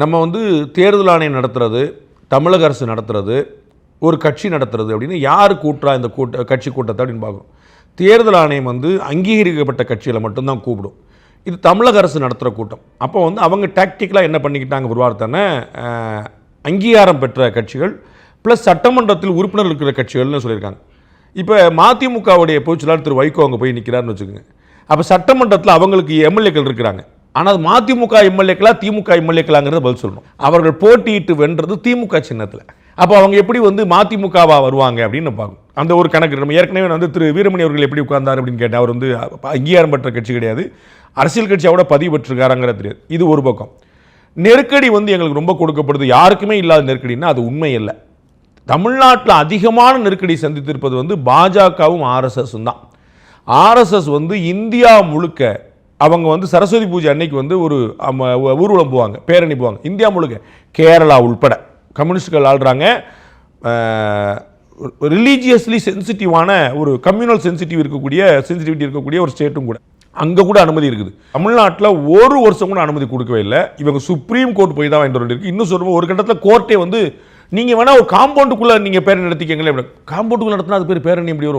நம்ம வந்து தேர்தல் ஆணையம் நடத்துறது தமிழக அரசு நடத்துறது ஒரு கட்சி நடத்துறது அப்படின்னு யார் கூட்டுறா இந்த கூட்ட கட்சி கூட்டத்தை அப்படின்னு பார்க்கணும். தேர்தல் ஆணையம் வந்து அங்கீகரிக்கப்பட்ட கட்சிகளை மட்டும்தான் கூப்பிடும். இது தமிழக அரசு நடத்துகிற கூட்டம். அப்போ வந்து அவங்க டாக்டிக்கலாக என்ன பண்ணிக்கிட்டாங்க ஒரு வார்த்தைன்னா அங்கீகாரம் பெற்ற கட்சிகள் ப்ளஸ் சட்டமன்றத்தில் உறுப்பினர் இருக்கிற கட்சிகள்னு சொல்லியிருக்காங்க. இப்போ மதிமுகவுடைய பொதுச்செயலாளர் திரு வைகோ அங்கே போய் நிற்கிறாருன்னு வச்சுக்கோங்க. அப்போ சட்டமன்றத்தில் அவங்களுக்கு எம்எல்ஏக்கள் இருக்கிறாங்க. ஆனால் அது மதிமுக எம்எல்ஏக்களா திமுக எம்எல்ஏக்களாங்கிறத பதில் சொல்லணும். அவர்கள் போட்டியிட்டு வென்றது திமுக சின்னத்தில். அப்போ அவங்க எப்படி வந்து மதிமுகவா வருவாங்க அப்படின்னு பார்க்கணும். அந்த ஒரு கணக்கு நம்ம ஏற்கனவே வந்து திரு வீரமணி அவர்கள் எப்படி உட்கார்ந்தார் அப்படின்னு கேட்டேன். அவர் வந்து அங்கீகாரம் பெற்ற கட்சி கிடையாது. அரசியல் கட்சியோட பதிவு பெற்றிருக்காருங்கிற தெரியாது. இது ஒரு பக்கம். நெருக்கடி வந்து எங்களுக்கு ரொம்ப கொடுக்கப்படுது. யாருக்குமே இல்லாத நெருக்கடின்னா அது உண்மை இல்லை தமிழ்நாட்டில் அதிகமான நெருக்கடி சந்தித்திருப்பது வந்து பாஜகவும் ஆர்எஸ்எஸும் தான். ஆர்எஸ்எஸ் வந்து இந்தியா முழுக்க அவங்க வந்து சரஸ்வதி பூஜை அன்னைக்கு வந்து ஒரு ஊர்வலம் போவாங்க பேரணி போவாங்க. இந்தியா முழுக்க. கேரளா உள்பட. கம்யூனிஸ்டுகள் ஆள்றாங்க. ரிலீஜியஸ்லி சென்சிட்டிவான ஒரு கம்யூனல் சென்சிட்டிவ் இருக்கக்கூடிய சென்சிட்டிவிட்டி இருக்கக்கூடிய ஒரு ஸ்டேட்டும் கூட. அங்கே கூட அனுமதி இருக்குது. தமிழ்நாட்டில் ஒரு வருஷம் கூட அனுமதி கொடுக்கவே இல்லை. இவங்க சுப்ரீம் கோர்ட் போய் தான் வாங்கிட்டு இருக்கு. இன்னும் சொல்லுவோம் ஒரு கட்டத்தில் கோர்ட்டே வந்து நீங்கள் வேணால் ஒரு காம்பவுண்டுக்குள்ளே நீங்கள் பேரணி நடத்திக்கங்களேன் காம்பவுண்டுக்குள்ளே நடத்தினா அது பேர் பேரணி எப்படி வரும்?